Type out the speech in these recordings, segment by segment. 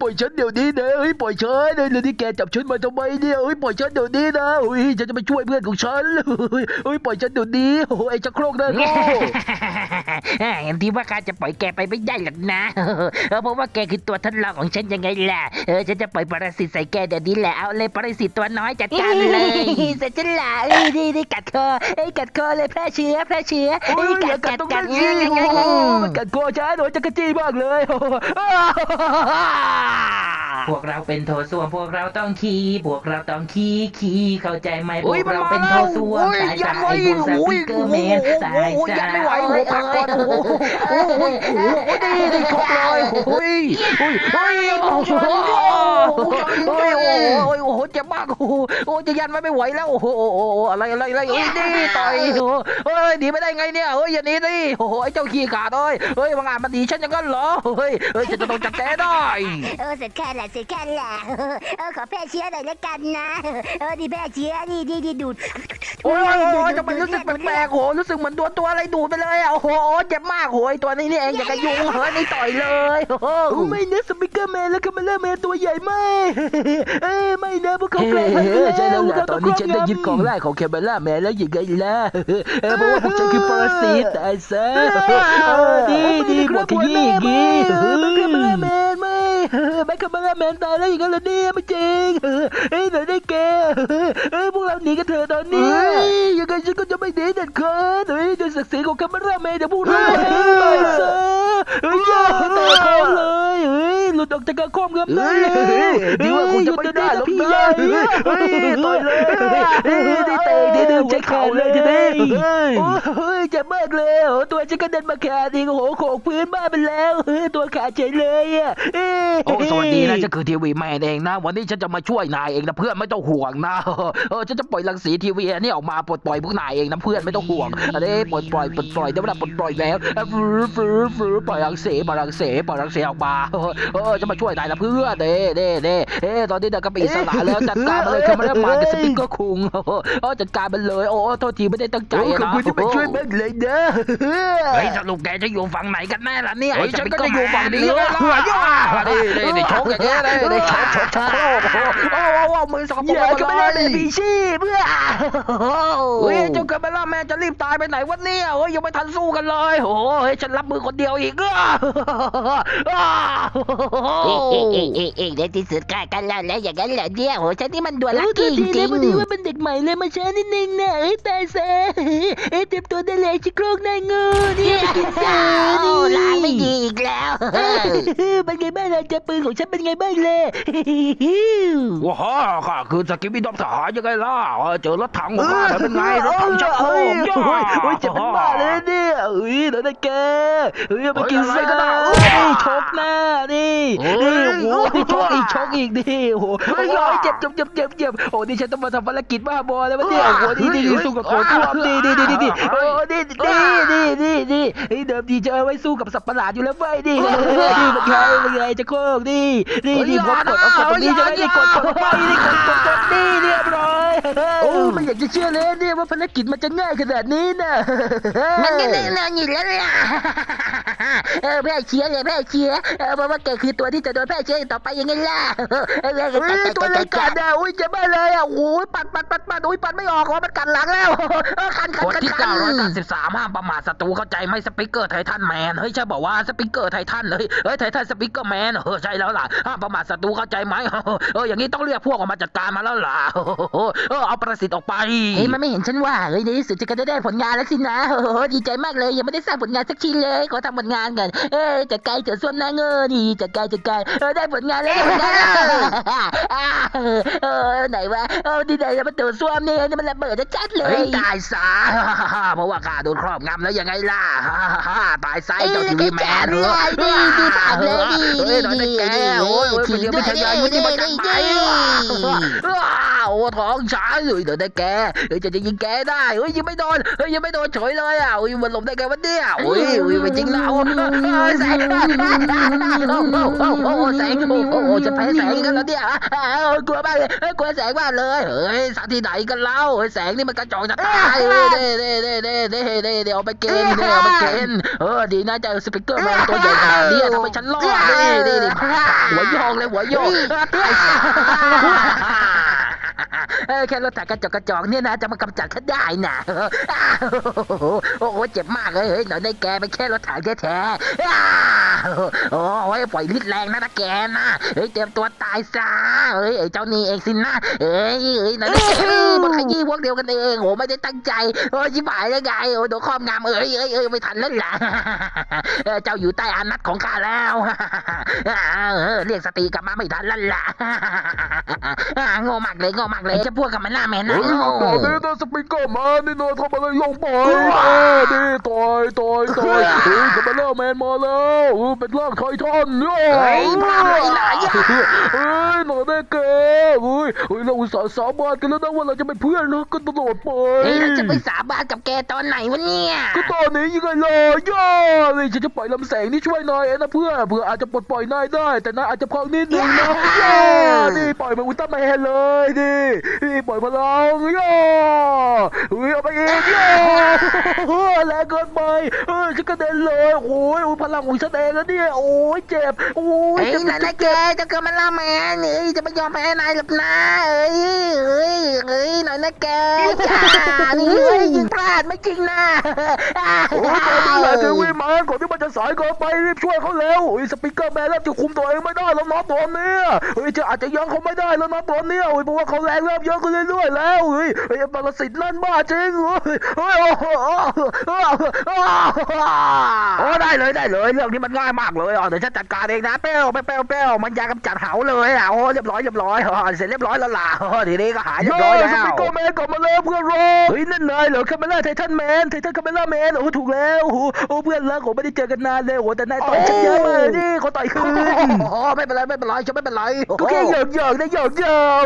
ปล่อยฉันเดี๋ยวนี้นะเฮ้ยปล่อยฉันเฮ้ยแล้วนี่แกจับฉันมาทำไมเนี่ยเฮ้ยปล่อยฉันเดี๋ยวนี้นะเฮ้ยฉันจะไปช่วยเพื่อนของฉันเฮ้ยเฮ้ยปล่อยฉันเดี๋ยวนี้โอ้ยไอ้ชักโครกนะโง่เห็นที่ว่าข้าจะปล่อยแกไปไม่ได้หรอกนะเออเพราะว่าแกคือตัวทดลองของฉันยังไงล่ะเออฉันจะปล่อยปรสิตใส่แกเดี๋ยวนี้แหละเอาเลยปรสิตตัวน้อยจัดการเลยเสร็จฉันละเอ้ยนี่นี่กัดคอเอ้ยกัดคอเลยแพร่เชื้อแพร่เชื้อโอ้เอ้ยยอกัย่าดกักัดดตรงกันั้ดนสิโอ้โหมันกัดคอฉันโอ้ยจักรจี้มากเลย Ah! พวกเราเป็นโถส้วมพวกเราต้องขี้พวกเราต้องขี้ขี้เข้าใจไหมพวกเราเป็นโถส้วมสายสายพวกสปิเกอร์แมนสายสายยันไม่ไหวโอ้โหพักก่อนโอ้โหโอ้โหโอ้โหดีดีชกเลยโอ้ยโอ้ยโอ้ยโอ้โหโอ้ยโอ้โหโอ้โหเจ็บมากโอ้โหโอ้จะยันไว้ไม่ไหวแล้วโอ้โหโอ้โหอะไรอะไรอะไรโอ้ยนี่ต่อยโอ้โหเฮ้ยหนีไม่ได้ไงเนี่ยเฮ้ยอย่าหนีดิโอ้โหไอ้เจ้าขี้ขาดเอ้ยเฮ้ยบางอาจมันหนีฉันอย่างนั้นเหรอเฮ้ยเฮ้ยจะต้องจับแกได้เออเสร็จแค่แหละเสร็จแค่แหละเออขอแพร่เชื้อหน่อยละกันนะ เออดีแพร่เชื้อนี่นี่นี่ดูดโอ้ยโอ้ยโอ้ยจะมันรู้สึกแปลกๆโหรู้สึกเหมือนตัวตัวอะไรดูดไปเลยอะโอ้โหเจ็บมากโหยตัวนี้นี่เองอยากกระยุงเฮ้ยนี่ต่อยเลยโอ้โหไม่นะสปิเกอร์แมนแล้วก็มาเลอร์แมนตัวใหญ่มากเอ้ยไม่นะพวกเขาแกล้งใช่แล้วล่ะตอนนี้ฉันได้ยึดของแรกของแคมเบล่าแมนแล้วยังไงล่ะเออเพราะว่าพวกฉันคือปรสิตตายซะเออดีดีบวกขยี้อย่างงี้ แบคแคมเบล่าแมนไม่แบคแคมเบล่าแมนตายแล้วอย่างนั้นเหรอเนี่ยไม่จริงเฮ้ยไหนได้แกเฮ้ยพวกเราหนีกันเถอะตอนนี้ยังไงฉันก็จะไม่หนีเด็ดขาดเฮ้ยด้วยศักดิ์ศรีของแคมเบล่าแมนเดี๋ยวพวกเราตายซะเฮ้ยอย่าแต่คอเลยเฮ้ยหลุดออ กจากกระคอมครับนั่นเลยดีว่าคงจะไม่ได้หรอกนะพี่ใหญ่เฮ้ยต่อยเลยเฮ้ยที่เตะที่ดึงใช้เข่าเลยทีนี้โอ้ยเจ็บมากเลยโอ้ตัวฉันก็เดินมาขาดอีกโอ้โหโขกพื้นบ้านไปแล้วเฮ้ยตัวขาดเฉยเลยอะเอ้ยโอ้สวัสดีนะฉันคือทีวีแมนเองนะ วันนี้ฉันจะมาช่วยนายเองนะเพื่อนไม่ต้องห่วงนะเออฉันจะปล่อยรังสีทีวีอันนี้ออกมาปลดปล่อยพวกนายเองนะเพื่อนไม่ต้องห่วงอันนี้ปลดปล่อยปลดปล่อยได้เวลาปลดปล่อยแล้วฟื้นฟื้นฟื้นปล่อยรังสีปล่อยรังสีปล่อยรังสีออกมาเออเออจะมาช่วยได้ละเพื่อเด้เด้เด้เอ้ตอนนี้เด็กก็เป็นอิสระแล้วจัดการมาเลยคือมาได้มากับสปิกเกอร์คุงเออจัดการมันเลย โอ้โทษทีไม่ได้ตั้งใจนะขอบนะคุณที่มาช่วยมาเลยนะเฮ้ยสรุปแกจะอยู่ฝั่งไหนกันแน่ล่ะเนี่ยไอ้ฉันก็จะอยู่ฝั่งนี้แล้แล้ววล่ะ อย่างเงี้ยเลยนี่ชกชกชกโอ้โหโอ้โหมือสกปรกอย่าหมก็ไม่ได้เป็นผีชีพเพื่อเฮ้ยเจ้าเกิดไปแล้วแม่จะรีบตายไปไหนวะเนี่ยเฮ้ยยังไม่ทันสู้กันเลยโอ้ยฉันรับมือคนเดียวอีกเอ๊ะเอ๊ะเอ๊ะเอ๊ะเอ๊ะในที่สุดก็กันแล้วแล้วอย่างนั้นเหรอเนี่ยโหฉันนี่มันด่วนลักโอ้ตัวกี้จริแล้วงพอดีว่าเป็นเด็กใหม่เลยมาช้านิดนึงนะเอ้ยตายซะเอ้ยเตรียมตัวได้เลยชิโครกนายงูนี่ไปกินซะโอ้ล้างไม่ดีอีกแล้วเออเป็นไงบ้างล่ะจะปืนของฉันเป็นไงบ้างเลยว้าวค่ะคือสกิปปี้ดอมทหารยังไงล่ะเออเจอรถถังของข้าแล้วเป็นไงรถถังชักโครเฮ้ยกย่าโอ้ยโอ้ยเจ็บเป็นบ้าเลยเนี่ยเฮ้ยเดี๋ยวนะแกเฮ้ยมากินเฮ้ยไส้ก็ได้อะไรเอ้กันยอะชกหน้านี่เฮ้ยนี่โอ้โหโอ้ยชกอีกชกอีกนี่โอ้โหเฮ้โอ้ยยอะเจ็บเจ็บเจ็บเจ็บเจ็บโอ้นี่ฉันต้องมาทำภารกิจบ้าบอแล้ววะเนี่ยโอ้โหนี่นี่เฮ้ยสู้กับตัวท่วมนี่นี่นี่นี่โอ้นี่นี่นี่นี่นี่เฮ้ยเดิมทีจะเอาไว้สู้กับสัตว์ประหลาดอยู่แล้วเว้ยนี่นี่เป็นไงเป็นไงจะโค้งนี่นี่นี่พกดเอากดตรงนี้จะได้นี่กดกดไปนี่กดกดกดนี่เรียบร้อยโอ้ไม่อยากจะเชื่อเลยเนี่ยว่าภารกิจมันจะง่ายขนาดนี้นะมันก็แน่นอนอยู่แล้วล่ะเออแพร่เชื้อเลยแพร่เชื้อเออเพราะว่าแกคือตัวที่จะโดนแพร่เชื้อต่อไปยังไงล่ะเออเออเฮ้ยตัวเล็กกัดอะอุ้ยเจ็บมากเลยอะโอ้ยปัดปัดปัดปัดอุ้ยปัดไม่ออกว่ามันกัดหลังแล้วเออคันคันกฎคันที่คัน993ห้ามประมาทศัตรูเข้าใจไหมสปิเกอร์ไททันแมนเฮ้ยใช่บอกว่าสปิเกอร์ไททันเฮ้ยเฮ้ยไททันสปิเกอร์แมนเออใช่แล้วล่ะห้ามประมาทศัตรูเข้าใจไหมเอออย่างนี้ต้องเรียกพวกออกมาจัดการมาแล้วล่ะเออเอาประสิทธิ์ออกไปเฮ้ยมันไม่เห็นฉันว่าเฮ้ยในที่สุดจะก็ได้ผลงานแล้วสินะโอ้โหดีใจมากเลยยังไม่ได้สร้างผลงานสักชิ้นเลยขอทำผลงานกันเอ้ยจัดการเถอะส้วมหน้าเงอนี่จัดการจัดการเออได้ผลงานแล้วได้ผลงานแล้วอ่าเออไหนวะเออที่ไหนจะมาตัวส้วมเนี่ยนี่มันระเบิดชัดๆเลเฮ้ยยตายซะเพราะว่าข้าโดนครอบงำแล้วยังไงล่ะตายซะไอ้เจ้าทีวีแมนเหรอนี่ดีปากเลยดีเฮ้โอ้ยโอ้ยมังไม่ใช่ยายุทธที่มาจากไหนวะโอ้ท้องช้าเลยเดี๋ยวได้แกเฮ้ยจะจะยิงแกได้เฮ้ยยิงไม่โดนเฮ้ยยิงไม่โดนเฉยเลยอะเฮ้ยมันหลบได้ไงวะเนี่ยโอ้ยโอ้ยไม่จริงแล้วใส่โอ้โหใส่งโอ้โหจะแพ้แสงกันแล้วเนี่ยวกลัวมากเลยกลัวแสงมากเลยเฮ้ยสักที่ไหนกันเล่าแสงนี่มันกระจอกจะตายเฮ้เด้เด้เด้เด้เด้เด้เด้เอาไปเกณฑ์เด้เอาไปเกณฑ์เออดีนะเจอสปิเกอร์แมนตัวใหญ่ขนาดนี้ทำไมฉันรอดเด้เด้เด้หัวโยกเลยหัวโยกตายเออแค่รถถังกระจอกกระจอกเนี่ยนะจะมากำจัดฉันได้นะโอ้โหเจ็บมากเลยเฮ้ยหน่อยได้แกไปแค่รถถังแท้ๆ โอ้ยปล่อยฤทธิ์แรงนะนะแกนะเฮ้ยเตรียมตัวตายซะเฮ้ยไอ้เจ้านี่เองสินะเฮ้ยเฮ้ยนะนะแกมันขยี้พวกเดียวกันเองโอ้ไม่ได้ตั้งใจโอ้ยชิบหายแล้วไงโอ้โดนครอบงำเอ้ยเอ้ยเอ้ยไม่ทันแล้วล่ะเออเจ้าอยู่ใต้อานัตของข้าแล้วเออเรียกสติกลับมาไม่ทันแล้วล่ะโง่มากเลยโง่มากเลยจะพวกกับมันล่าแมนนะเฮ้ยโง่ตอนนี้ตัวสปีกเกอร์มานี่นายทำอะไรลงไปเออนี่ต่อยต่อยต่อยเฮ้ยคาเมล่าแมนมาแล้วเออเป็นร่างไททันเนี่ยเฮ้ยพลาดเลยนะอย่าเฮ้ยหน่อยได้แกเฮ้ยเฮ้ยเราอุตส่าห์สาบานกันแล้วนะว่าเราจะเป็นเพื่อนนะกันตลอดไปเฮ้ยแล้วจะไปสาบานกับแกตอนไหนวะเนี่ยก็ตอนนี้ยังไงล่ะย่าเลยฉันจะปล่อยลำแสงนี่ช่วยนายเองนะเพื่อนเพื่ออาจจะปลดปล่อยนายได้ แต่นายอาจจะพังนิดนึงนะย่านี่ปล่อยมาอุลตร้าแมนเลยดินี่ปล่อยพลังย่าเฮ้ยเอาไปอีกย่าแรงเกินไปเออฉันกระเด็นเลยโอ้ยพลังของฉันเองนะเนี่ยโอ้ยเจ็บโอ้ยเฮ้ยเจ็บนายนะแกจะเกิดมาล่าแมนเอ้ยจะไม่ยอมแพ้นายหรอกนะเอ้ยเอ้ยเอ้ยหน่อยนะแกจ้านี่เอ้ยยิงพลาดไม่จริงนะโอ้ยตอนนี้แหละเทวีแมนก่อนที่มันจะสายเกินไปรีบช่วยเขาแล้วโอ้ยสปีกเกอร์แมนเริ่มจะคุมตัวเองไม่ได้แล้วนะตอนเนี้ยเฮ้ยจะอาจจะยังเขาไม่ได้แล้วนะตอนเนี้ยเฮ้ยเพราะว่าเขาแรงเริ่มเยอะขึ้นเรื่อยๆแล้วเฮ้ยเฮ้ยปรสิตนั่นบ้าจริงเฮ้ยเฮ้ยโอ้โหโอ้ได้เลยได้เลยเรื่องนี้มันง่ายมากเลยอ๋อเดี๋ยวฉันจัดการเองนะเป้วเป้วเป้วมันยากำจัดเหาเลยอะโอ้เรียบร้อยเรียบร้อยอ๋อเสร็จเรียบร้อยแล้วล่ะอ๋อทีนี้ก็หายเรียบร้อยแล้วสปีกเกอร์แมนกลับมาแล้วเพื่อนรอเฮ้ยนั่นนายเหรอคาเมล่าไททันแมนไททันคาเมล่าแมนโอ้ถูกแล้วโอ้โหโอ้เพื่อนรักผมไม่ได้เจอกันนานเลยโอ้แต่นายต่อยฉันเยอะมากเลยนี่เขาต่อยคืนโอ้ไม่เป็นไรไม่เป็นไรฉันไม่เป็นไรก็แค่หยอกหยอกนะหยอกหยอก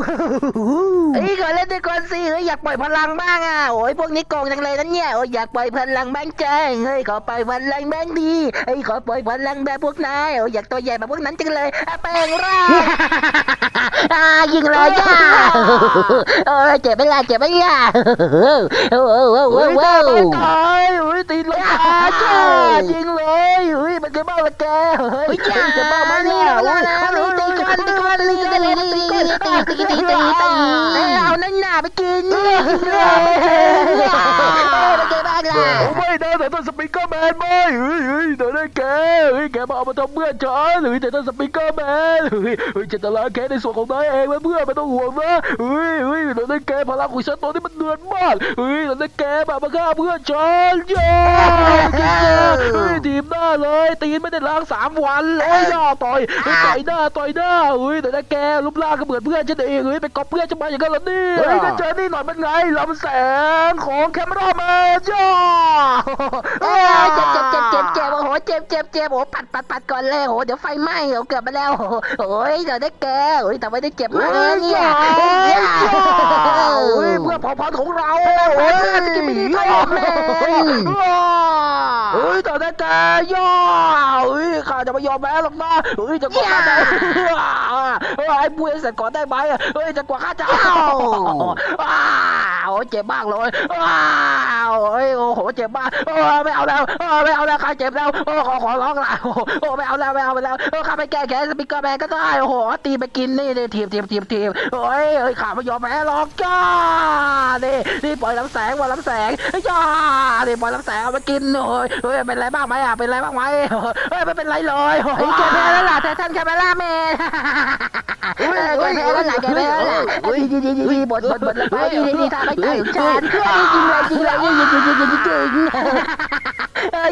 เฮ้ยก่อนเล่นด้วยก่อนสิเฮ้ยอยากปล่อยพลังบ้างอะโอ้ยพวกนี้โกงจังเลยนะเนี่ยโอ้ยอยากปล่อยพลังบ้างจังเฮ้ยขอปล่อยพลังบ้างดีเฮ้ยขอปล่อยพลังลังแบบพวกนายโอยากตัวใหญ่แบบพวกนั้นจังเลยแปลงร่างยิงเลยจ้าเจ็บไหมล่าเจ็บไหมล่ะโอ้โหโอ้โหโอ้โหโอ้ตายโอ้ยตีนลงขาายิงเลยโอ้ยมันจะบ้าละแกเฮ้ยจะบ้าไหมเนี่ยโอ้ยตีก้อนตีก้อนลิงกันเลยตีตีตีตีตีตีนเอาน้านหนาไปกินเลยไม่ได้แต่ต้นส ปีกเกอร์แมนไหมเฮ้ยเฮ้ยเดี๋ยวได้แกเฮ้ยแกมาเอามาทำเพื่อนฉันเฮ้ยแต่ต้นสปีกเกอร์แมนเฮ้ยเฮ้ยจะตลาดแกในส่วนของนายเองเพื่อนไม่ต้องห่วงนะเฮ้ยเฮ้ยเดี๋ยวได้แกพลังของฉันตัวนี้มันเดือดมากเฮ้ยเดี๋ยวได้แกแบบมาฆ่าเพื่อนฉันย่าเฮ้ยทีมหน้าเลยตีนไม่ได้ล้างสามวันโอ้ยย่าต่อยเฮ้ยต่อยหน้าต่อยหน้าเฮ้ยเดี๋ยวได้แกรูปร่างก็เหมือนเพื่อนฉันเองเฮ้ยไปก๊อปเพื่อนฉันมาอย่างนั้นเหรอเนี่ยเฮ้ยก็เจอนี่หน่อยเป็นไงลำแสงของแคมรามนย่าเจ็บเจ็บเจ็บเจ็บเจ็บโอ้โหเจ็บเจ็บเจ็บโอ้ปัดปัดปัดก่อนเลยโอ้เดี๋ยวไฟไหม้โอ้เกือบมาแล้วโอ้ยเดี๋ยวได้แกโอ้ยแต่ไม่ได้เจ็บมากเลยเนี่ยเฮ้ยเพื่อเผาพันธุ์ของเราเฮ้ยกินไม่ดีทอดแม่เฮ้ยแต่ได้แกย่าเฮ้ยข้าจะไม่ยอมแพ้หรอกนะเฮ้ยจะกว่าข้าจะเฮ้ยไอ้ปุ้ยเสร็จก่อนได้ไหมเฮ้ยจะกว่าข้าจะอ้าวเจ็บมากเลยอ้า เฮ้ยโอ้โหเจ็บมากไม่เอาแล้วไม่เอาแล้วข้าเจ็บแล้วขอขอร้องละโอ้ไม่เอาแล้วไม่เอาแล้วข้าไปแก้แค้นสปิกเกอร์แมนก็ได้โอ้โหตีไปกินนี่นี่ทีมทีมทีมทีมเฮ้ยเฮ้ยข้าไม่ยอมแพ้หรอกจ้านี่นี่ปล่อยลำแสงปล่อยลำแสงจ้านี่ปล่อยลำแสงเอาไปกินเฮ้ยเฮ้ยเป็นไรบ้างไหมอะเป็นไรบ้างไหมเฮ้ยไม่เป็นไรเลยเฮ้ยแกแพ้แล้วล่ะแต่ท่านแกแพ้ล่าแมนแกแพ้แล้วล่ะแกแพ้แล้วล่ะดีดีดีดีบดบดบดแล้วไปดีดีดีท่าไม่ตายของฉันยิงเลยยิงเลย Não.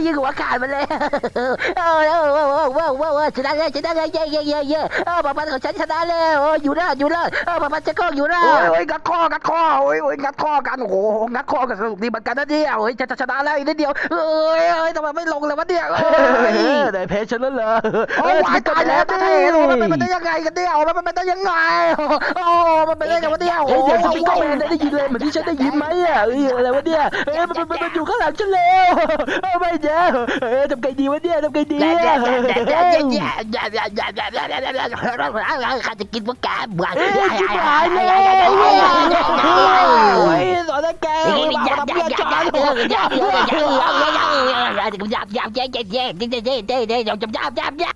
ยิงหัวขาดมาเลยเออเออเออเออเออเออชนะเลยชนะเลยเย่เย่เย่เย่เออปะปันของฉันชนะแล้วอยู่รอดอยู่รอดเออปะปันจะก็องอยู่รอโอ้ดยโอ้ยงัดข้องัดข้อโอ้ยโอ้ยงัดข้อกันโอ้โหงัดข้อกันสนุกดีเหมือนกันนะเนี่ยโอ้ยจะจะชนะแล้วอีกนิดเดียวเอ้ยเอ้ยทำไมไม่ลงเลยวะเนี่ยเอ้ยได้เพชรฉันแล้วเหรอโอ้ยตายแล้วตายแล้วมันเป็นไปได้ยังไงกันเนี่ยมันเป็นไปได้ยังไงโอ้มันเป็นไปได้ยังไงวะเนี่ยโอ้ยสปิกเกอร์แมนได้ยินเลยเหมือนที่ฉันได้ยินไหมอะเอ้ยอะไรวะเนี่ยเอ้ยมันมันมันอยู่ข้างหลังฉันแล้ว ไม่เด้อเออทำไงดีวะเนี่ยทำไงดี อย่าอย่าอย่าอย่าอย่า เฮ้ย อย่าอย่าอย่าอย่าอย่าอย่าอย่าอย่าอย่าใครจะกินพวกแกบ้า เอ้ยชิบหายเลยโอ้ยสอนแก อย่า โอ้ย อย่า มา อย่า ทำ อย่า เพี้ยน อย่า จอน อย่าอย่าอย่าอย่าอย่าอย่าอย่าอย่าอย่าอย่าอย่าอย่าอย่า